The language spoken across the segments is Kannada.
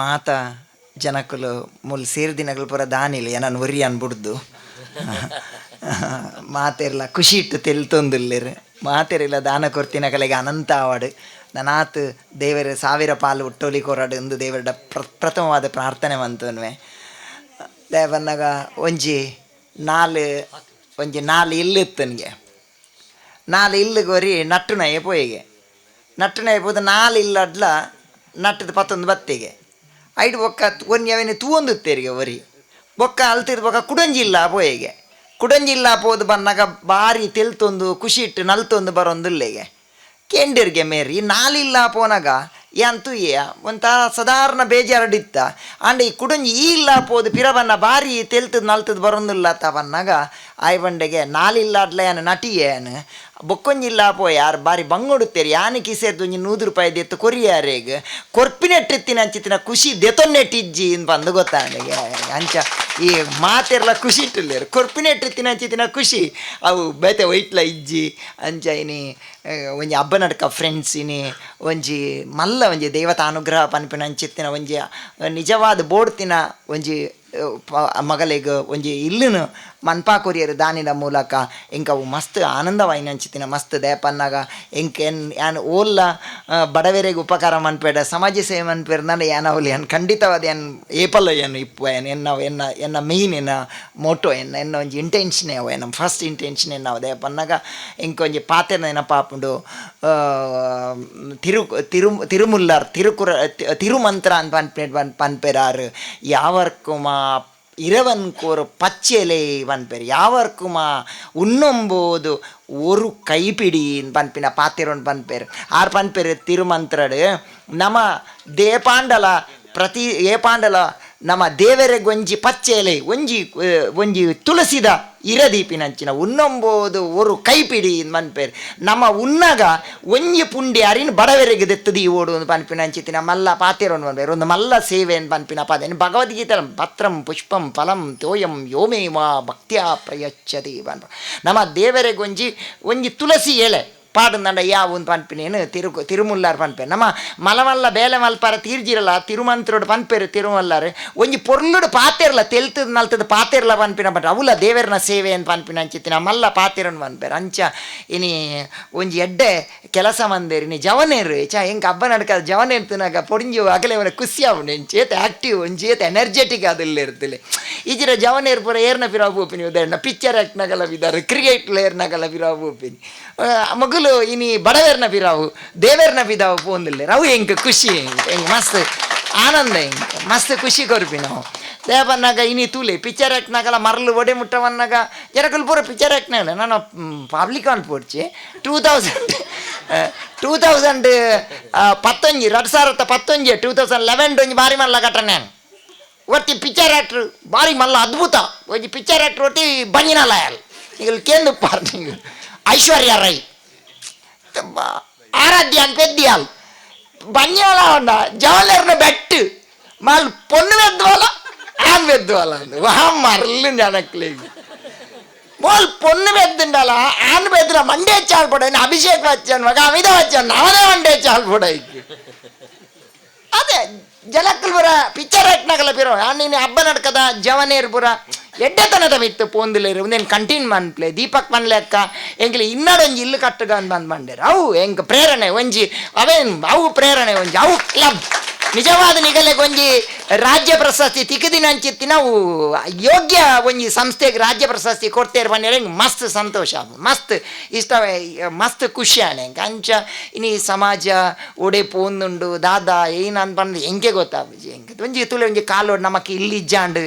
ಮಾತ ಜನಕ್ಕಲು ಮುಲ್ ಸೇರಿದಿನಗಳು ಪೂರ ದಾನಿಲ್ಲ ಏನನ್ನು ಒರಿ ಅನ್ಬಿಡ್ದು. ಮಾತೆರ್ಲ ಖುಷಿ ಇಟ್ಟು ತೆಲ್ತೊಂದುಲ್ಲೆರ್. ಮಾತೆರಿಲ್ಲ ದಾನ ಕೊರ್ತಿನ ಕಲೆಗೆ ಅನಂತ ಆವಾಡು ನನಾತ್ ದೇವರ ಸಾವಿರ ಪಾಲು ಒಟ್ಟೋಲಿ ಕೊರಾಡು ಎಂದು ದೇವರ ಪ್ರ, ಪ್ರಥಮವಾದ ಪ್ರಾರ್ಥನೆ ಬಂತನ್ವೆ ದೇವನ್ನಾಗ ಒಂಜಿ ನಾಲ್ ಒಂಜಿ ನಾಲ್ ಇಲ್ಲಿತ್ತನಿಗೆ ನಾಲ್ ನಟ್ಟು ನಟ್ಟುನಯ್ಯ ಪೋಯಿಗೆ. ನಟ್ಟುನಯ್ಯ ಪೋದ ನಾಲ್ ಇಲ್ಲಡ್ಲ ನಟ್ಟದ ಪತ್ತೊಂದು ಬತ್ತಿಗೆ. ಐಡು ಬೊಕ್ಕ ಒಂಜಿ ಅವನಿ ತೂವೊಂದು ತೆರಿಗೆ ಒರಿ ಬೊಕ್ಕ ಅಲ್ತಿದ್ ಬೊಕ್ಕ ಕುಡಂಜಿಲ್ಲ ಪೋಯೆಗೆ. ಕುಡಂಜಿಲ್ಲ ಪೋದು ಬನ್ನಾಗ ಬಾರಿ ತೆಲ್ತೊಂದು ಖುಷಿ ಇಟ್ಟು ನಲ್ತೊಂದು ಬರೊಂದುಲ್ಲೆಗೆ. ಕೆಂಡಿರ್ಗೆ ಮೇರಿ, ನಾಲಿಲ್ಲ ಪೋನಾಗ ಯಂತೂ ಏ ಒಂತ ಸಾಧಾರಣ ಬೇಜಾರಡಿತ್ತ. ಆಂಡ ಈ ಕುಡಂಜಿ ಈ ಇಲ್ಲ ಪೋದು ಪಿರಬನ್ನ ಬಾರಿ ತೆಲ್ತದ್ ನಲ್ತದ್ ಬರೋಂದಿಲ್ಲ ತ ಆಯ್ ಬಂಡೆಗೆ ನಾಲಿಲ್ಲಾಡ್ಲ ಏನು ನಟಿ ಏನು ಬೊಕ್ಕೊಂಜಿಲ್ಲ ಪೋ ಯಾರು ಬಾರಿ ಬಂಗೊಡುತ್ತೇರಿ ಯಾನಿ ಕಿಸೇರ್ದು ಒಂಜಿ ನೂರು ರೂಪಾಯಿ ದೆತ್ತು ಕೊರಿಯಾರೇಗ ಕೊರ್ಪಿನೆಟ್ಟಿತ್ತಿನ ಅಂಚಿತ್ತಿನ ಖುಷಿ ದೆತೊನ್ನೆಟ್ಟಿಜ್ಜಿ ಅಂತ ಬಂದು ಗೊತ್ತಾಂಡೆಗೆ ಅಂಚ, ಈ ಮಾತೆರ್ಲ ಖುಷಿ ಇಟ್ಟಿಲ್ಲೇರು ಕೊರ್ಪಿನೆಟ್ಟಿತ್ತಿನ ಅಂಚಿತ್ತಿನ ಖುಷಿ. ಅವು ಬೇತೆ ವೈಟ್ಲ ಇಜ್ಜಿ, ಅಂಚ ಇನಿ ಒಂಜಿ ಹಬ್ಬ ನಡ್ಕ ಫ್ರೆಂಡ್ಸ್ ಇನಿ, ಒಂಜಿ ಮಲ್ಲ ಒಂಜಿ ದೇವತಾ ಅನುಗ್ರಹ ಪನ್ಪಿನ ಅಂಚಿತ್ತಿನ ಒಂಜಿ ನಿಜವಾದ ಬೋಡ್ತಿನ ಒಂಜಿ ಮಗಳಿಗೆ ಒಂಜಿ ಇಲ್ಲಿನ ಮನ್ಪಾ ಕೊರಿಯರ್ ದಾನಿದ ಮೂಲಕ ಇಂಕವು ಮಸ್ತ್ ಆನಂದವಾಯಿನ ಅಂಚಿತ್ತಿನ ಮಸ್ತ್ ದೇಪನ್ನಾಗ. ಇಂಕ ಎನ್ ಯಾನ್ ಓಲ್ಲ ಆ, ಉಪಕಾರ ಮನ್ಪೇಡ ಸಮಾಜ ಸೇವೆ ಮನ್ಪೇಡ ನಾನು ಯಾನವಲಿ ಏನು ಖಂಡಿತವಾದ ಏನು ಏಪಲ್ಲ ಏನು ಇಪ್ಪು ಏನು ಎನ್ನ ಎನ್ನ ಎನ್ನ ಮೇಯ್ನ್ ಎನ್ನ ಮೋಟೋ ಎನ್ನ ಎನ್ನ ಒಂಜಿ ಇಂಟೆನ್ಷನ್ ಯಾವ ನಮ್ಮ ಫಸ್ಟ್ ಇಂಟೆನ್ಷನ್ ಎನ್ನ ಇಂಕ ಒಂಜಿ ಪಾತೆರ ನೆನಪಾಪುಂಡು ಆ, ತಿರು ತಿರು ತಿರುಮುಲ್ಲಾರ್ ತಿರುಕುರ ತಿರುಮಂತ್ರ ಅಂತ ಪನ್ಪೇ ಪನ್ಪೆರಾರು ಯಾವರ್ಕುಮಾ இரவனுக்கு ஒரு பச்சைலை வன்பிரு. யாவர்க்குமா? உண்ணும்போது ஒரு கைப்பிடியின் பண்பின பாத்திரன் பண்பேர் ஆர் பண்பேர் திருமந்திரடு. நம்ம தேபாண்டல பிரதி ஏபாண்டல ನಮ್ಮ ದೇವರ ಒಂಜಿ ಪಚ್ಚೆಲೆ ಒಂಜಿ ಒಂಜಿ ತುಳಸಿದ ಇರದೀಪಿನಂಚಿನ ಉನ್ನೊಂಬೋದು ಒರು ಕೈಪಿಡಿ ಮನ್ಪೇರ್. ನಮ್ಮ ಉನ್ನಗ ಒಂಜಿ ಪುಂಡಿ ಅರಿನ ಬಡವರೆಗೆ ದೆತ್ತದಿ ಓಡು ಪನ್ಪಿನಂಚಿತಿನ ಮಲ್ಲ ಪಾತಿರೋನು ಪನ್ಪೇರ್ ಒಂದು ಮಲ್ಲ ಸೇವೆ ಅಂತ ಪನ್ಪಿನ ಪದ. ಭಗವದ್ಗೀತೆ ಪತ್ರಂ ಪುಷ್ಪಂ ಫಲಂ ತೋಯಂ ಯೋಮೇವ ಭಕ್ತಿಯ ಪ್ರಯಚ್ಛತಿ ಬನ್ಪ ನಮ್ಮ ದೇವರೆಗೊಂಜಿ ಒಂಜಿ ತುಳಸಿ ಎಲೆ. ಯಾವ ಒಂದು ಪನ್ಪಿನೇನು ತಿರು, ತಿರುಮುಲ್ಲಾರ್ ಪನ್ಪೇರು ನಮ್ಮ ಬೇಲೆ ಮಲ್ಪಾರ ತೀರ್ಜಿರಲ್ಲ, ತಿರುಮಂತ್ರೋಡು ಪನ್ಪೇರು ತಿರುಮಲ್ಲಾರು. ಒಂಜಿ ಪೊರ್ಲುಡು ಪಾತೆರ್ಲ, ತೆಲ್ತದ ನಲ್ತದ ಪಾತೆರ್ಲ ಪನ್ಪಿನ ಬಟ್ ಅವುಲ ದೇವರನ ಸೇವೆ ಅಂತ ಪನ್ಪಿನ ಅಂಚಿತ್ತಿನ ಮಲ್ಲ ಪಾತೆರನ್ ಪನ್ಪೇರು ಅಂಚ, ಇನಿ ಒಂಜಿ ಎಡ್ಡೆ ಕೆಲಸ ಮಂದೇರಿ ನೀ ಜವನೇರು, ಚ, ಹೆಂಗೆ ಹಬ್ಬ ನಡ್ಕ ಜವನೇರು ತಿನ್ನಾಗ ಪೊಡಿಂಜಿ ಅಗಲೇ ಅವನ ಖುಷಿ ಅವನು ಎಂಚೇತ ಏತ ಎನರ್ಜೆಟಿಕ್ ಅದಿಲ್ಲ ಇರ್ತಿಲ್ಲ ಈಜಿರ ಜವನೇರು ಪೂರ ಏರ್ನ ಪಿರಾವು ಬೋಪಿನಿ ಉದಾಹರಣೆ, ಪಿಕ್ಚರ್ ಆ್ಯಕ್ಟ್ನಾಗೆಲ್ಲ ಬಿದ್ದಾರೆ ಕ್ರಿಕೆಟ್ ಏರ್ನಾಗೆಲ್ಲ ಪಿರಾವು ಬೋಪಿನಿ ಮಗಲು ಇನಿ ಬಡವೇರ್ನ ಪಿರಾವು ದೇವೇರ್ನ ಪಿದಾವು ಪೋಂದಿಲ್ಲ. ಅವು ಹೆಂಗೆ ಖುಷಿ ಹೆಂಗೆ ಮಸ್ತ್ ಆನಂದ ಹೆಂಗೆ, ಮಸ್ತ್ ಖುಷಿ ಕೊರ್ಪಿ ನಾವು. ದೇವನ್ನಾಗ ಇನಿ ತೂಲೆ, ಪಿಕ್ಚರ್ ಆ್ಯಕ್ಟ್ನಾಗೆಲ್ಲ ಮರಲು ಒಡೆ ಮುಟ್ಟವನ್ನಾಗ ಎರಕಲ್ ಪೂರ ಪಿಕ್ಚರ್ ಆ್ಯಕ್ಟ್ನಾಗ ನಾನು ಪಬ್ಲಿಕ್ ಆನ್ ಪೋಡ್ಚಿ. ಟೂ ತೌಸಂಡ್ ಟೂ ತೌಸಂಡ್ ಪತ್ತೊಂಜಿ, ಎರಡು ಸಾವಿರದ ಪತ್ತೊಂಜಿ, ಟೂ ತೌಸಂಡ್ ಲೆವೆನ್ ಒಂಜಿ ಬಾರಿ ಮಲ್ಲ ಕಟ್ಟನೆ ಒತ್ತಿ ಪಿಕ್ಚರ್ ಆ್ಯಕ್ಟ್ರ್ ಬಾರಿ ಮಲ್ಲ ಅದ್ಭುತ. ಒಂಜಿ ಪಿಕ್ಚರ್ ಆ್ಯಕ್ಟ್ರ್ ಒಟ್ಟಿ ಬಂಜಿನ ಲಾಯಲ್. ಈಗ ಕೇಂದ್ರ ಪಾರ್ಟಿ ಐಶ್ವರ್ಯ ರೈ. ఆరాధ్యాన్ని పెద్దయాలి బన్యంలా ఉండ జవహర్న బెట్టు మళ్ళీ పొన్ను పెద్దవాళ్ళ ఆమె పెద్దవాళ్ళ మరలు జనకలేదు మోల్ పొన్ను పెద్దండాలా ఆమె పెద్ద మండే చాలిపడాయి అభిషేక్ వచ్చాను ఒక అమిత వచ్చాను నవదే మండే చాలిపడాయి అదే ಜಲಕ್ಕಲ್ ಬರ ಪಿಕ್ಚರ್ ಆಕ್ಟ್ನಾಗಲ್ಲ ಬಿರೋ ನೀನು ಹಬ್ಬ ನಡ್ಕದ, ಜವನೇರ್ ಬುರ ಎಡ್ಡೆತನದ ಮಿತ್ತು ಪೋಂದಿಲೇರು ಒಂದೇನು ಕಂಟಿನ್ಯೂ ಮನ್ಪ್ಲೆ ದೀಪಕ್ ಮನ್ಲೆಕ್ಕ ಎಂಗ್ಲಿ ಇನ್ನಡೊಂಜಿ ಇಲ್ಲು ಕಟ್ಟಗ ಅಂತ ಬಂದು ಬಂಡೇರು ಅವು ಹೆಂಗ್ ಪ್ರೇರಣೆ ಒಂಜಿ, ಅವೇನು ಅವು ಪ್ರೇರಣೆ ಒಂಜಿ, ಅವು ಕ್ಲಬ್ ನಿಜವಾದ ನಿಗಲೆಗೊಂಜಿ ರಾಜ್ಯ ಪ್ರಶಸ್ತಿ ತಿಕ್ಕದಿನ ಅಂಚಿತ್ತಿ ನಾವು ಯೋಗ್ಯ ಒಂಜಿ ಸಂಸ್ಥೆಗೆ ರಾಜ್ಯ ಪ್ರಶಸ್ತಿ ಕೊಡ್ತೇವೆ ಬಂದರೆ ಮಸ್ತ್ ಸಂತೋಷ. ಮಸ್ತ್ ಇಷ್ಟ, ಮಸ್ತ್ ಖುಷಿ ಆಣೆ ಅಂಚ ಇನಿ ಸಮಾಜ ಒಡೆ ಪೋಂದುಂಡು, ದಾದ ಏನು ಅಂತ ಬಂದು ಹೆಂಗೆ ಗೊತ್ತಾಗ ಒಂಜಿ ತುಲೆ ಒಂಜಿ ಕಾಲು ನಮಕ್ ಇಲ್ಲಿ ಜಾಂಡು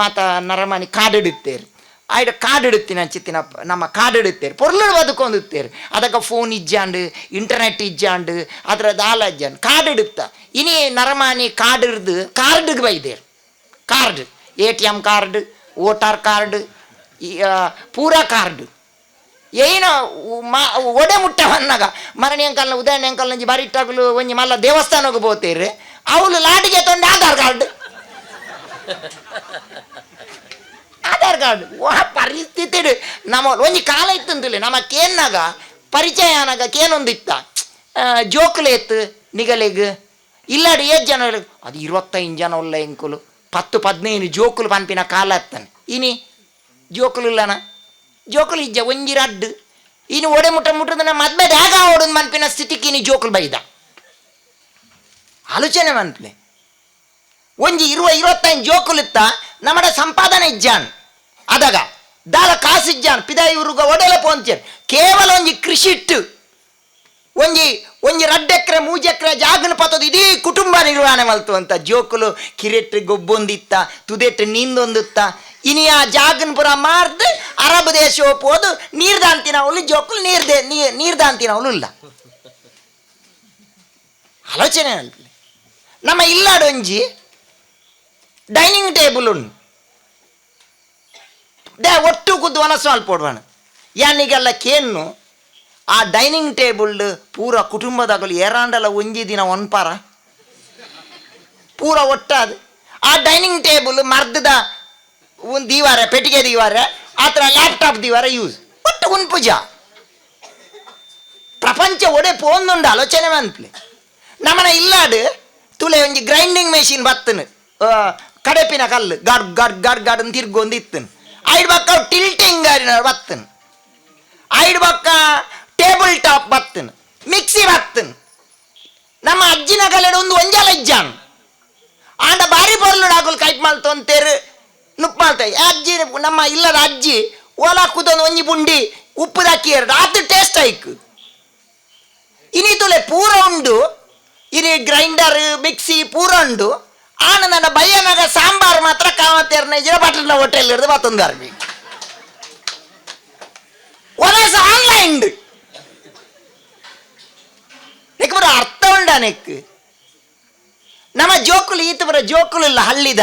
ಮಾತ ನರಮನಿ ಕಾಡಿಡುತ್ತೇರು. ಆಯ್ಡ ಕಾಡು ಇಡುತ್ತೀನಿ ಅಂಚಿತ್ತಿನ ನಮ್ಮ ಕಾಡು ಇಡುತ್ತೇರು ಪೊರ್ಲಡು ಬದುಕೊಂದುತ್ತೇರು ಅದಕ್ಕೆ ಫೋನ್ ಇಜ್ಜಾಂಡು ಇಂಟರ್ನೆಟ್ ಇಜ್ಜಾಂಡು ಅದರ ದಾಲ ಇಜ್ಜಾಂಡು ಕಾಡು ಇಡುತ್ತ ಇನಿ ನರಮಾನಿ ಕಾಡು ಇರ್ದು ಕಾರ್ಡ್ಗೆ ಬೈದೇರು card A T M card voter card ಈ, ಆ, ಪೂರಾ ಕಾರ್ಡ್ ಏನು ಮಾ ಒಡೆ ಮುಟ್ಟವನ್ನಾಗ ಮರಣಿ ಅಂಕಲ್ನ ಉದಯನ ಅಂಕಲ್ ಒಂಜಿ ಬರಿಟ್ಟಾಗಲು ಒಂಜಿ ಮಲ್ಲ ದೇವಸ್ಥಾನಕ್ಕೆ ಬೋತೇರು ಅವಳು ಲಾಟಿಗೆ ತೊಂಡು ಆಧಾರ್ ಕಾರ್ಡ್ ಓಹ ವಾ ಪರಿಸ್ಥಿತಿ ನಮ್ಮ ಒಂಜಿ ಕಾಲ ಇತ್ತಂತಲೇ ನಮ್ಮ ಕೇನ್ನಾಗ ಪರಿಚಯ ಆನಾಗ ಕೇನೊಂದಿತ್ತ? ಜೋಕ್ಲೇತ್, ನಿಗಲೆಗ್. ಇಲ್ಲಾಡಿ ಏಜ್ ಜನ ಅದು ಇರುವತ್ತೈದು ಜನ ಉಲ್ಲ ಎಂಕುಲು. ಪತ್ತು, ಪದಿನೈದು ಜೋಕುಲು ಪಂಪಿನ ಕಾಲ ಇತ್ತಾನೆ ಇನಿ? ಜೋಕುಲು ಇಲ್ಲನ? ಜೋಕುಲು ಇಜ್ಜ, ಒಂಜಿ ರಡ್ಡು. ಇನ್ನು ಒಡೆ ಮುಟ್ಟ ಮುಟ್ಟದನ ಮದ್ವೆ ಹೇಗ ಓಡನ್ ಮನ್ಪಿನ ಸ್ಥಿತಿಗೆ ಇನ್ನು ಜೋಕುಲು ಬೈದ. ಆಲೋಚನೆ ಮನ್ಪ್ಲೆ. ಒಂಜಿ ಇರುವ ಇರುವತ್ತೈದು ಜೋಕುಲಿತ್ತ ನಮ್ಮಡ ಸಂಪಾದನೆ ಇಜ್ಜಾನ್. ಅದಾಗ ದಾಲ ಕಾಸಿಜ್ಜಾನ್ ಪಿದ ಇವ್ರಿಗೆ ಒಡೆಲ ಪೋಂಚರ್ ಕೇವಲ ಒಂಜಿ ಕೃಷಿ ಇಟ್ಟು ಒಂಜಿ ಒಂಜಿ ಮೂಜಿ ಎಕರೆ ಜಾಗನ ಪತ್ತದು ಇಡೀ ಕುಟುಂಬ ನಿರ್ವಹಣೆ ಮಲ್ತು ಅಂತ. ಜೋಕುಲು ಕಿರೆಟ್ ಗೊಬ್ಬೊಂದಿತ್ತ ತುದೆಟ್ ನಿಂದೊಂದಿತ್ತ. ಇನಿ ಆ ಜಾಗನ ಪುರ ಮಾರ್ದು, ಅರಬ್ ದೇಶ ನೀರ್ದಾಂತಿನ ಅವಳು ಜೋಕುಲು ನೀರ್ದೆ ನೀರ್ ನೀರ್ದಾಂತಿನ ಅವಳು ಇಲ್ಲ. ಆಲೋಚನೆ ನಮ್ಮ ಇಲ್ಲಾಡೊಂಜಿ ಡೈನಿಂಗ್ ಟೇಬಲ್ ಉಂಡು ದೇ ಒಟ್ಟು ಕುದ್ದು ವನಸ್ಸು ಅಲ್ಪೋಡ್ವಾಣ ಯಾನಿಗೆಲ್ಲ ಕೇನ್ನು, ಆ ಡೈನಿಂಗ್ ಟೇಬಲ್ ಪೂರ ಕುಟುಂಬದಾಗಲು ಏರಾಂಡಲ ಒಂಜಿ ದಿನ ಒನ್ಪಾರ ಪೂರ. ಒಟ್ಟಾದ ಆ ಡೈನಿಂಗ್ ಟೇಬಲ್ ಮರ್ದದ ಒಂದು ದೀವಾರ, ಪೆಟ್ಟಿಗೆ ದೀವಾರ, ಆ ಥರ ಲ್ಯಾಪ್ಟಾಪ್ ದೀವಾರ ಯೂಸ್ ಒಟ್ಟು ಒಂದು ಪೂಜಾ. ಪ್ರಪಂಚ ಒಡೆ ಪೋಂದುಂಡು ಆಲೋಚನೆ ಮಂತ್ಲೆ ನಮ್ಮನ ಇಲ್ಲಾಡು, ತುಲೆ ಒಂಜಿ ಗ್ರೈಂಡಿಂಗ್ ಮೆಷಿನ್ ಬತ್ತನು. ಕಡೆಪಿನ ಕಲ್ಲು, ಗಡ್ ಗಡ್ ಗಡ್ ಗಡ್ ತಿರ್ಗೊಂದು ಇತ್ತನು ಐಡ್ ಬಕ್ಕ ಟಿಲ್ಟಿಂಗ್ ಬತ್ತನ್. ಐಡ್ ಬಕ್ಕ ಟೇಬಲ್ ಟಾಪ್ ಬತ್ತನ್. ಮಿಕ್ಸಿ ಬತ್ತನ್. ನಮ್ಮ ಅಜ್ಜಿನ ಕಲೆಡ್ ಒಂದು ಒಂಜಾಲ ಇಜ್ಜಾನ್. ಆಂಡ ಬಾರಿ ಬರ್ಲು ಡಾಕುಲ್ ಕೈಪ್ ನುಪ್ ಮಾಡ್ತಾಯಿ ಅಜ್ಜಿ, ನಮ್ಮ ಇಲ್ಲದ ಅಜ್ಜಿ, ಓಲಾ ಕುದೊಂದು ಒಂಜಿ ಪುಂಡಿ, ಉಪ್ಪು ದಾಕಿ ಎರಡು. ಅದು ಟೇಸ್ಟ್ ಆಯ್ಕು ಇನಿ ತುಲೆ ಪೂರ ಉಂಡು. ಇನಿ ಗ್ರೈಂಡರ್, ಮಿಕ್ಸಿ ಪೂರ ಉಂಡು. ಆನ ನನ್ನ ಬಯ್ಯನಾಗ ಸಾಂಬಾರ್ ಮಾತ್ರ ಕಾಮತ್ತೇರ್ನ ಇದ್ರೆ ಬಟ್ಲ ಹೋಟೆಲ್ ಹಿಡಿದು ಮತ್ತೊಂದು ಅರ್ಬಿ ಒಲಸ ಆನ್ಲೈನ್ ನೆಕ್ ಅರ್ಥ ಉಂಡ ನೆಕ್? ನಮ್ಮ ಜೋಕುಲು, ಈತ ಬರ ಜೋಕುಲು ಇಲ್ಲ, ಹಳ್ಳಿದ.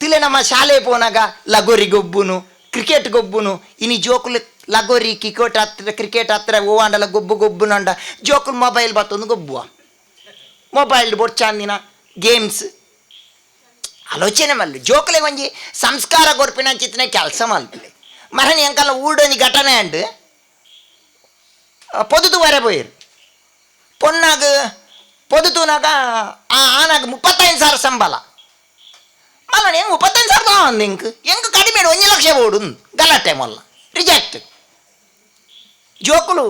ತಿಲೆ ನಮ್ಮ ಶಾಲೆ ಪೋನಾಗ ಲಗೋರಿ ಗೊಬ್ಬುನು ಕ್ರಿಕೆಟ್ ಗೊಬ್ಬುನು, ಇನಿ ಜೋಕುಲು ಲಗೋರಿ ಕಿಕೋಟ್ ಹತ್ತಿರ ಕ್ರಿಕೆಟ್ ಹತ್ರ ಓವಾಂಡಲ ಗೊಬ್ಬು ಗೊಬ್ಬುನಂಡ. ಜೋಕುಲು ಮೊಬೈಲ್ ಬತ್ತೊಂದು ಗೊಬ್ಬುವ. ಮೊಬೈಲ್ ಬೊಡ್ಚಾಂದಿನ ಗೇಮ್ಸ್ ಆಲೋಚನೆ ಮಲ್ಲಿ ಜೋಕಲೆ ಒಂಜಿ ಸಂಸ್ಕಾರ ಗೊರ್ಪಿನ ಚಿತ್ರ ಕೆಲಸ ಮಲ್ಪಲೆ ಮರಣ ಎಂಕಲ್ಲ ಊಡೊಂಜಿ ಘಟನೆ ಅಂಡು ಪೊದುತು ವರೆ ಪೋಯಿರು ಪೊನ್ನಾಗ ಪೊದುತುನಾಗ ಆ ಆನಾಗ ಮುಪ್ಪತ್ತೈದು ಸಾವಿರ ಸಂಬಳ ಮರಣ ಹೆಂಗೆ ಮುಪ್ಪತ್ತೈದು ಸಾವಿರ ತಗೊಂಡು ಇಂಕ್ ಹೆಂಗೆ ಕಡಿಮೆ ಒಂದು ಲಕ್ಷ ಓಡು ಗಲಾಟೆ ಮೊಲ್ಲ ರಿಜೆಕ್ಟ್ ಜೋಕುಲು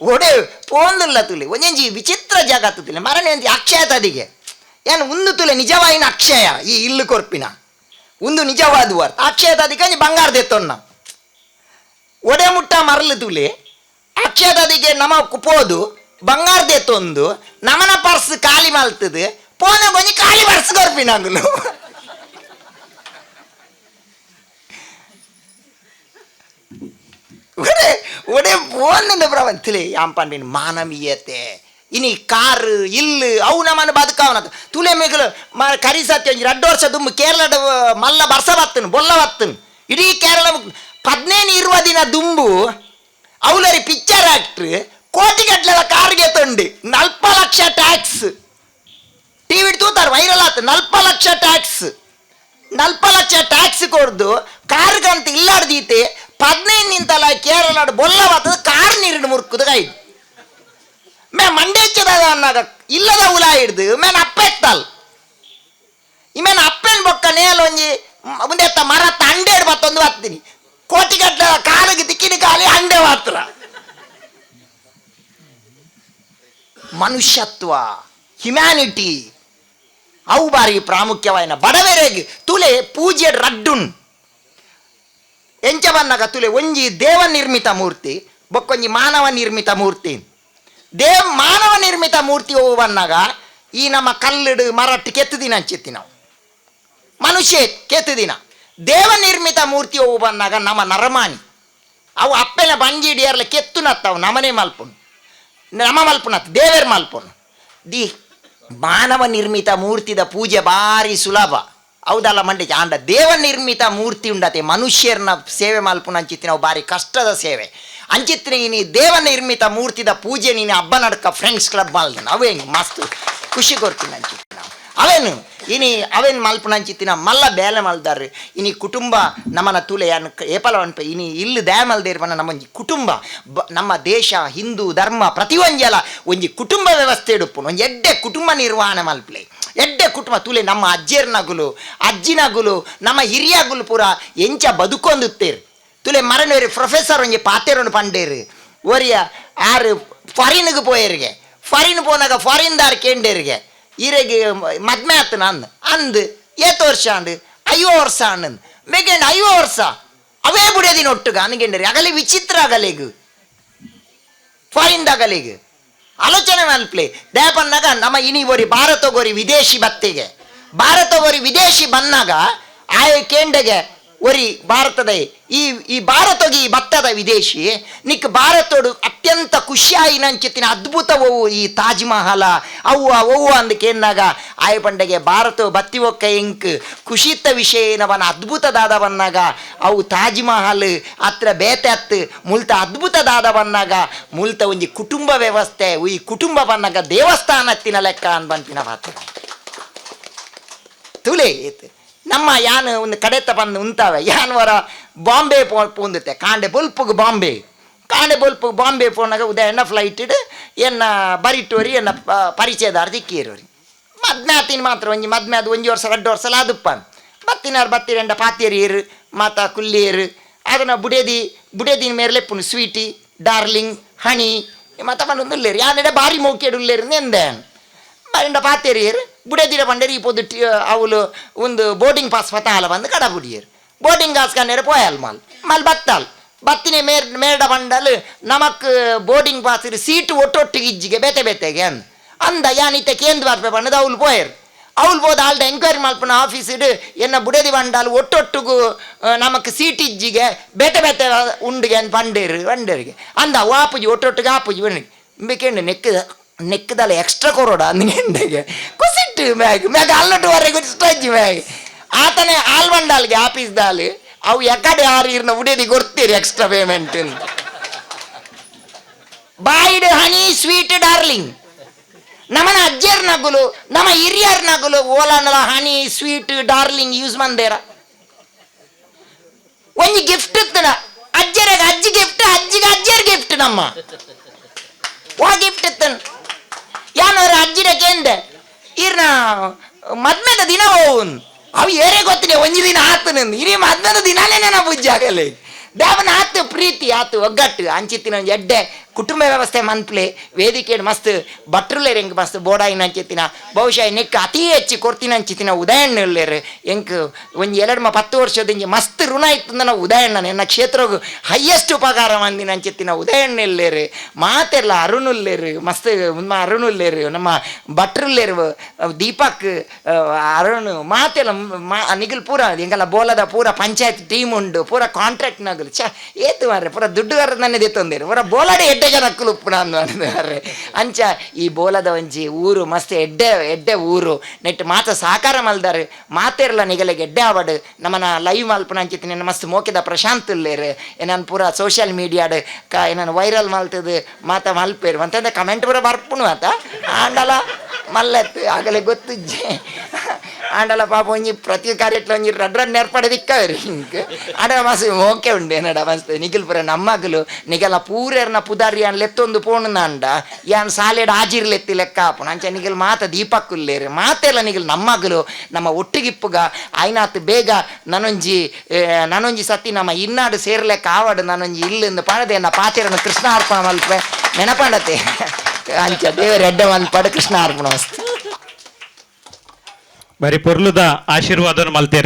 ಓಡೆ ಪೋಂದಿಲ್ಲ ತುಲಿ ಒಂಜಿ ವಿಚಿತ್ರ ಜಾಗತ್ತು ತುಲಿ ಮರಣ ಒಂದು ಅಕ್ಷಯ ತದಿಗೆ ಏನು ಒಂದು ತುಲೆ ನಿಜವಾಯಿನ ಅಕ್ಷಯ, ಈ ಇಲ್ಲು ಕೊರ್ಪಿನ. ಒಂದು ನಿಜವಾದ ವರ್ತ. ಅಕ್ಷಯ ತದಿಗೆ ಒಂಜಿ ಬಂಗಾರ ದೆತ್ತೊನ್ನ ಒಡೆ ಮುಟ್ಟ ಮರಲು ಅಕ್ಷಯದ ಅಕ್ಷಯದದಿಗೆ ನಮ ಕುಪೋದು, ಬಂಗಾರ ದೇತೊಂದು, ನಮನ ಪರ್ಸ್ ಖಾಲಿ ಮಲ್ತದೆ, ಪೋನ ಕೊಂಚ ಖಾಲಿ ಪರ್ಸ್ ಕೊರ್ಪಿನಂಗುಲು ಒಡೆ ಒಡೆ ಪೋನದ ಪ್ರವಂತಿಲೆ ಯಾಂಪಂಡಿನ ಮಾನವೀಯತೆ. ಇನಿ ಕಾರ್ ಇಲ್ಲು ಅವು ನಮ್ಮನ್ನು ಬದುಕವನ ತುಲೆ ಮೇಗಲು ಮ ಕರಿಸತ್ತೆ ಎರಡು ವರ್ಷ ದುಂಬು ಕೇರಳದ ಮಲ್ಲ ಬರ್ಸ ಬತ್ತನು ಬೊಲ್ಲ ಬತ್ತನು ಇಡೀ ಕೇರಳ ಪದ್ನೇನು ಇರುವ ದಿನ ದುಂಬು ಅವಲರಿ ಪಿಕ್ಚರ್ ಆಕ್ಟ್ರ್ ಕೋಟಿಗಟ್ಲೆದ ಕಾರ್ಗೆ ತಂಡಿ ನಲ್ಪ ಲಕ್ಷ ಟ್ಯಾಕ್ಸ್ ಟಿವಿ ತೂತಾರೆ ವೈರಲ್ ಆತ ನಲ್ಪ ಲಕ್ಷ ಟ್ಯಾಕ್ಸ್ ನಲ್ಪ ಲಕ್ಷ ಟ್ಯಾಕ್ಸ್ ಕೊಡ್ದು ಕಾರ್ಗಂತ ಇಲ್ಲಾಡ್ದೀತೆ ಪದ್ನೈದು ನಿಂತಲ್ಲ ಕೇರಳ ಬೊಲ್ಲ ಬತ್ತದ ಕಾರ್ ನೀರಿನ ಮುರ್ಕುದ ಕಾಯ್ದು ಮೇ ಮಂಡೇಚದಾಗ ಅನ್ನಾಗ ಇಲ್ಲದ ಉಲ ಹಿಡ್ದು ಮೇನ್ ಅಪ್ಪೆತ್ತಲ್ ಇಮೇನ್ ಅಪ್ಪೆನ್ ಬೊಕ್ಕ ಒಂಜಿ ಮುಂದೆ ಎತ್ತ ಮರ ತಂಡೇಡ್ ಬತ್ತೊಂದು ಬತ್ತೀನಿ ಕೋಟಿಗಟ್ಲೆ ಕಾಲಿಗೆ ದಿಕ್ಕಿನ ಕಾಲಿ ಅಂಡೆ ಮಾತ್ರ. ಮನುಷ್ಯತ್ವ ಹ್ಯುಮ್ಯಾನಿಟಿ ಅವು ಬಾರಿ ಪ್ರಾಮುಖ್ಯವಾಯಿನ ಬಡವೆರೆಗೆ ತುಲೆ ಪೂಜೆ ರಡ್ಡುನ್. ಎಂಚ ಬನ್ನಗ ತುಲೆ ಒಂಜಿ ದೇವ ನಿರ್ಮಿತ ಮೂರ್ತಿ, ಬೊಕ್ಕೊಂಜಿ ಮಾನವ ನಿರ್ಮಿತ ಮೂರ್ತಿ. ದೇವ್ ಮಾನವ ನಿರ್ಮಿತ ಮೂರ್ತಿ ಬಂದಾಗ ಈ ನಮ್ಮ ಕಲ್ಲಡು ಮರಟ್ಟು ಕೆತ್ತು ದಿನ ಹಂಚಿತ್ತಿ ನಾವು. ಮನುಷ್ಯ ದಿನ. ದೇವ ನಿರ್ಮಿತ ಮೂರ್ತಿ ಹೋಗು ಬಂದಾಗ ನಮ್ಮ ನರಮಾನಿ ಅವು ಅಪ್ಪೆನ ಬಂಜಿಡಿಯರ್ಲ ಕೆತ್ತು ನತ್ತವು, ನಮನೆ ಮಲ್ಪುನು. ನಮ ಮಲ್ಪುನತ್ ದೇವೇರ್ ಮಲ್ಪುನು. ದಿ ಮಾನವ ನಿರ್ಮಿತ ಮೂರ್ತಿದ ಪೂಜೆ ಭಾರಿ ಸುಲಭ. ಹೌದಲ್ಲ ಮಂಡಿ ಆಂಡ ದೇವ ನಿರ್ಮಿತ ಮೂರ್ತಿ ಉಂಡತೆ ಮನುಷ್ಯರನ್ನ ಸೇವೆ ಮಲ್ಪುನ ಅಂಚಿತ್ತಿ ನಾವು, ಭಾರಿ ಕಷ್ಟದ ಸೇವೆ. ಅಂಚಿತ್ರಿ ನೀ ದೇವ ನಿರ್ಮಿತ ಮೂರ್ತಿದ ಪೂಜೆ ನೀನು ಹಬ್ಬ ನಡ್ಕ ಫ್ರೆಂಡ್ಸ್ ಕ್ಲಬ್ ಮಾಲ್ದ ಅವೇ ಮಸ್ತ್ ಖುಷಿ ಕೊಡ್ತೀನಿ ಅಂಚಿತ್ರಿ ನಾವು. ಅವೇನು? ಇನಿ ಅವೇನು ಮಲ್ಪನ ಅಂಚಿತ್ತಿನ? ಮಲ್ಲ ಬೇಲೆ ಮಲ್ದಾರ್ರಿ. ಇನಿ ಕುಟುಂಬ ನಮ್ಮನ ತುಲೆ ಅನ್ ಏಪಲ ಅನ್ಪ ಇನಿ ಇಲ್ಲಿ ದಯ ಮಲ್ದೇರ್ಪನ ನಮ್ಮ ಒಂಜಿ ಕುಟುಂಬ. ಬ- ನಮ್ಮ ದೇಶ, ಹಿಂದೂ, ಧರ್ಮ ಪ್ರತಿಯೊಂಜಲ ಒಂಜಿ ಕುಟುಂಬ ವ್ಯವಸ್ಥೆ ಇಡುಪ್ಪುನು. ಒಂಜಿ ಎಡ್ಡೆ ಕುಟುಂಬ ನಿರ್ವಹಣೆ ಮಲ್ಪಲೆ. ಎಡ್ಡೆ ಕುಟುಂಬ ತುಲೆ ನಮ್ಮ ಅಜ್ಜೇರ್ನಗುಲು ಅಜ್ಜಿನಗುಲು ನಮ್ಮ ಹಿರಿಯಗುಲು ಪೂರ ಎಂಚ ಬದುಕೊಂದುತ್ತೇರು. ತುಲೆ ಮರನೇರಿ ಪ್ರೊಫೆಸರ್ ಒಂಜಿ ಪಾತೆರೊಂದು ಪಂಡೇರು ಒರಿಯ ಆರು ಫಾರಿನ್ಗೆ ಪೋಯರಿಗೆ ಫಾರಿನ್ ಪೋನಾಗ ಫಾರಿನ್ದಾರ್ ಕೇಂಡೇರಿಗೆ ಇರೆಗೆ ಮದ್ಮೆ ಆತು ನಂದು ಅಂದು ಏತು ವರ್ಷ ಅಂಡು ಅಯ್ಯೋ ವರ್ಷ ಅಂಡು ಬೇಕಂಡು ಅಯ್ಯೋ ವರ್ಷ ಅವೇ ಬುಡಿಯೋದಿನ ಒಟ್ಟುಗ ಅನ್ಗೆಂಡರಿ ಅಗಲಿ ವಿಚಿತ್ರ ಆಗಲಿಗು ಫಾರಿನ್ದಾಗಲಿಗೆ ಆಲೋಚನೆ ಮಲ್ಪ್ಲೆ ದಯಪನ್ನಾಗ ನಮ್ಮ ಇನಿ ಒರಿ ಭಾರತ ಗೋರಿ ವಿದೇಶಿ ಬತ್ತೆಗೆ ಭಾರತ ಗೋರಿ ವಿದೇಶಿ ಬಂದಾಗ ಆಯ ಕೇಂಡೆಗೆ ಒರಿ ಭಾರತದ ಈ ಈ ಭಾರತಗೆ ಈ ಭತ್ತದ ವಿದೇಶಿ, ನಿಕ್ ಭಾರತೋಡು ಅತ್ಯಂತ ಖುಷಿಯಾಗಿ ನಂಚಿತ್ತಿನ ಅದ್ಭುತವವು ಈ ತಾಜ್ ಮಹಲ ಅವ್ವ ಅವ್ವ ಅಂದ ಕೇಂದಾಗ ಆಯ ಪಂಡೆಗೆ ಭಾರತ ಬತ್ತಿ ಒಕ್ಕ ಇಂಕ್ ಖುಷಿತ ವಿಷಯನವನ ಅದ್ಭುತದಾದವನ್ನಾಗ, ಅವು ತಾಜ್ ಮಹಲ್ ಅತ್ರ ಬೇತೆ ಅತ್ ಮುಲ್ತ ಅದ್ಭುತದಾದವನ್ನಾಗ, ಮುಲ್ತ ಒಂಜಿ ಕುಟುಂಬ ವ್ಯವಸ್ಥೆ, ಈ ಕುಟುಂಬ ದೇವಸ್ಥಾನ ದೇವಸ್ಥಾನತ್ತಿನ ಲೆಕ್ಕ ಅನ್ಬಂತಿನ ಮಾತು ತುಲೆ ಏತ್. ನಮ್ಮ ಯಾನ್ ಒಂದು ಕಡೆತ ಬಂದು ಉಂತಾವೆ ಯಾನ್ ವರ ಬಾಂಬೆ ಪೋ ಪೋಂದುತ್ತೆ ಕಾಂಡೆ ಬೊಲ್ಪುಗ್ ಬಾಂಬೆ ಕಾಂಡೆ ಬೊಲ್ಪು ಬಾಂಬೆ ಪೋನಾಗ ಉದಯ ಎನ್ನ ಫ್ಲೈಟ್ ಇಡ್ ಎನ್ನ ಬರಿಟೋರಿ ಎನ್ನ ಪ- ಪರಿಚಯದಾರ ದಿಕ್ಕೇರೋರಿ ಮದ್ಮ್ಯಾತಿನ ಮಾತ್ರ ಒಂಜಿ ಮದ್ಮ್ಯಾದ ಒಂಜಿ ವರ್ಷ ಎರಡು ವರ್ಷ ಆದುಪ್ಪ ಬತ್ತಿನಾರು ಬತ್ತಿರೆಂಡ ಪಾತಿಯರಿಯರು ಮಾತ ಕುಲ್ಲಿಯರು ಅದನ್ನ ಬುಡೇದಿ ಬುಡೇದಿನ ಮೇರೆ ಪುನ್ ಸ್ವೀಟಿ ಡಾರ್ಲಿಂಗ್ ಹಣಿ ಮತ್ತ ಬಂದು ಉಲ್ಲೇರು ಯಾನೆಡೆ ಬಾರಿ ಮೌಕೇಡು ಉಲ್ಲೇರು ಎಂದೆ ಬರಿಂದ ಪಾತೆರಿಯರು ಬುಡೇತಿರ ಪಂಡರಿ ಇಪ್ಪೊದು ಟಿ ಅವಳು ಒಂದು ಬೋಟಿಂಗ್ ಪಾಸ್ ಪತಾಲ ಬಂದು ಕಡಬುಡಿಯರು ಬೋಟಿಂಗ್ ಕಾಸ್ ಕಣ್ಣೆರ ಪೋಯಲ್ ಮಾಲ್ ಮಲ್ ಬತ್ತಾಲ್ ಬತ್ತಿನ ಮೇರ್ ಮೇರ್ಡ ಬಂಡಲ್ ನಮಕ್ ಬೋಟಿಂಗ್ ಪಾಸ್ ಸೀಟ್ ಒಟ್ಟೊಟ್ಟಿಗೆ ಇಜ್ಜಿಗೆ ಬೇತೆ ಬೇತೆಗೆ ಅಂದ ಅಂದ ಯಾನಿತ್ತೆ ಕೇಂದ್ರ ಬರ್ಪೆ ಬಂಡದ ಅವಳು ಪೋಯರು ಅವಳು போது ஆள்கிட்ட என்கொயரி மால்பண்ண ஆஃபீஸுடு என்ன புடதி வண்டால் ஒட்டொட்டுக்கு நமக்கு சீட்டிஜிக பெட்ட பெத்த உண்டுகன் பண்டேரு பண்டேருக்கு அந்த வாப்புஜி ஒட்டொட்டுக்கு ஆப்புஜி வேணுக்கு இம்பிக்கேண்டு நெக்கு நெக்குதால எக்ஸ்ட்ரா கொரோடா அந்த கேண்டுங்க ಅಂದ್ಗೆಂಡೆಗೆ ಮ್ಯಾಗ, ಮ್ಯಾಗ್ ಅಲ್ಲಟುವರೆಗೆ ಸ್ಟ್ರೆಚ್ ಮ್ಯಾಗ್. ಆತನೇ ಗೆ ಆಫೀಸ್ ದಾಲ್ ಅವು ಎಕಡೆ ಆರು ಇರ್ನ ಉಡೇದಿ ಕೊಡ್ತೀರಿ ಎಕ್ಸ್ಟ್ರಾ ಪೇಮೆಂಟ್ ಬಾಯ್ಡ್ ಹನಿ ಸ್ವೀಟ್ ಡಾರ್ಲಿಂಗ್ ನಮ್ಮನ ಅಜ್ಜಿಯರ್ ನಗುಲು, ನಮ್ಮ ಹಿರಿಯರ್ ನಗುಲು, ಓಲಾನಲ ಹನಿ ಸ್ವೀಟ್ ಡಾರ್ಲಿಂಗ್ ಯೂಸ್ ಮಂದೇರ. ಒಂದು ಗಿಫ್ಟ್ ಇತ್ತನ. ಅಜ್ಜರಿಗೆ ಅಜ್ಜಿ ಗಿಫ್ಟ್ ಅಜ್ಜಿಗೆ ಅಜ್ಜರ್ ಗಿಫ್ಟ್ ನಮ್ಮ. ಓ ಗಿಫ್ಟ್ ಇತ್ತನ್. ಯಾನವ್ರ ಅಜ್ಜಿನ ಕೇಂದೆ. ಇರ್ನ ಮದ್ಮೆದ ದಿನ ಹೋಗುನ್. ಅವು ಏರೇ ಗೊತ್ತಿಲ್ಲ, ಒಂಜಿ ದಿನ ಆತು ನಂದು ಇರಿ ಮದ್ಮೆದ ದಿನಾನೇ ಬುಜ್ಜಿ ಬುಜ್ಜಾಗಲಿ ದೇವನ ಆತು, ಪ್ರೀತಿ ಆತು, ಒಗ್ಗಟ್ಟು. ಅಂಚಿತ್ತಿನ ಎಡ್ಡೆ ಕುಟುಂಬ ವ್ಯವಸ್ಥೆ ಮನ್ಪ್ಲೆ ವೇದಿಕೆ ಮಸ್ತ್ ಭಟ್ರುಲೇರ್ ಎಂಕ್ ಮಸ್ತ್ ಬೋಡಾಯಿನ ಅಂಚಿತ್ತಿನ ಬಹುಶಃ ನೆಕ್ ಅತಿ ಹೆಚ್ಚು ಅಂಚಿತ್ತಿನ ಉದಯಣ್ಣ ಉಳ್ಳೇರು ಎಂಕ್ ಒಂಜಿ ಎರಡು ಮ ಪತ್ತು ವರ್ಷದ ಇಂಜಿ ಮಸ್ತ್ ಋಣ ಇತ್ತಂದ ನಾವು ಉದಯಣ್ಣ ಎನ್ನ ಕ್ಷೇತ್ರಕ್ಕೆ ಹೈಯೆಸ್ಟ್ ಉಪಕಾರ ಮಂದಿನ ಉದಯಣ್ಣ ಇಲ್ಲೇರು ಮಾತೆಲ್ಲ ಅರುಣ್ ಉಲ್ಲೇರು ಮಸ್ತ್ ನಮ್ಮ ಅರುಣ್ ಉಲ್ಲೇರು ನಮ್ಮ ಭಟ್ರುಲ್ಲೇರು, ದೀಪಕ್ ಅರುಣ್, ಮಾತೆಲ್ಲ ಮಾ ನಿಗಲ್ ಪೂರ ಎಂಗಲ್ಲ ಬೋಲದ ಪೂರ ಪಂಚಾಯತ್ ಟೀಮ್ ಉಂಡು, ಪೂರ ಕಾಂಟ್ರಾಕ್ಟ್ ನಗಲು. ಛ, ಏತು ಮಾರ್ರೆ, ಪೂರ ದುಡ್ಡು ನನ್ನ ದೆತ್ತೊಂದೇರು ಪೂರ ಬೋಲಡೆ ಎಡ್ಡೆ ಜನ ಕುಲುಪ್ಪು ನಾನು ಅಂದರೆ ಅಂಚ ಈ ಬೋಲದ ಒಂಜಿ ಊರು, ಮಸ್ತ್ ಎಡ್ಡೆ ಎಡ್ಡೆ ಊರು. ನೆಟ್ ಮಾತ ಸಾಕಾರ ಮಲ್ದಾರೆ ಮಾತೇರ್ಲ ನಿಗಲೆಗೆ, ಎಡ್ಡೆ ಆವಡು. ನಮ್ಮನ ಲೈವ್ ಮಲ್ಪನ ಅಂಚಿತ್ತಿನ ಮಸ್ತ್ ಮೋಕಿದ ಪ್ರಶಾಂತ್ ಇಲ್ಲೇರು. ಏನನ್ ಪೂರ ಸೋಷಿಯಲ್ ಮೀಡಿಯಾ ಕ ಏನನ್ ವೈರಲ್ ಮಲ್ತದು ಮಾತ ಮಲ್ಪೇರು. ಅಂತಂದ್ರೆ ಕಮೆಂಟ್ ಪೂರ ಬರ್ಪುಣು ಆತ ಆಂಡಲ ಮಲ್ಲತ್ತು, ಆಗಲೇ ಗೊತ್ತಿಜ್ಜೆ. ಆಂಡಲ ಪಾಪ ಒಂಜಿ ಪ್ರತಿ ಕಾರ್ಯಟ್ಲ ಒಂಜಿ ರಡ್ ರಡ್ ದಿಕ್ಕ ಹಿಂಕ್ ಆಡ ಮಸ್ತ್ ಮೋಕೆ ಉಂಡು ಏನಡ ಮಸ್ತ್ ನಿಖಿಲ್ ಪುರ ನಮ್ಮಗಲು. ನಿಗಲ ಪೂರೆರ್ನ ಪುದಾರಿ ಯಾನ್ ಅನ್ ಲೆತ್ತೊಂದು ಪೋಣ ನಂಡ. ಯಾನ್ ಸಾಲೆಡ್ ಆಜಿರ್ ಲೆಕ್ಕ ಆಪುಣ ಅಂಚ ನಿಗಿಲ್ ಮಾತ ದೀಪಕ್ಕುಲ್ಲೇರಿ ಮಾತೆಲ್ಲ ನಿಗಿಲ್ ನಮ್ಮಗಲು ನಮ್ಮ ಒಟ್ಟಿಗಿಪ್ಪುಗ, ಆಯ್ನಾತ್ ಬೇಗ ನನೊಂಜಿ ನನೊಂಜಿ ಸತಿ ನಮ್ಮ ಇನ್ನಾಡು ಸೇರ್ಲೆಕ್ಕ ಆವಾಡು, ನನೊಂಜಿ ಇಲ್ಲಿಂದ ಪಣದೆ ನ ಪಾತಿರನ್ನು ಕೃಷ್ಣ ಅರ್ಪಣ ಮಲ್ಪೆ. ನೆನಪಾಡತೆ? ಅಂಚ ದೇವರ ಎಡ್ಡ ಮಲ್ಪಾಡು ಕೃಷ್ಣ ಅರ್ಪಣ ಬರೀ ಪೊರ್ಲುದ ಆಶೀರ್ವಾದ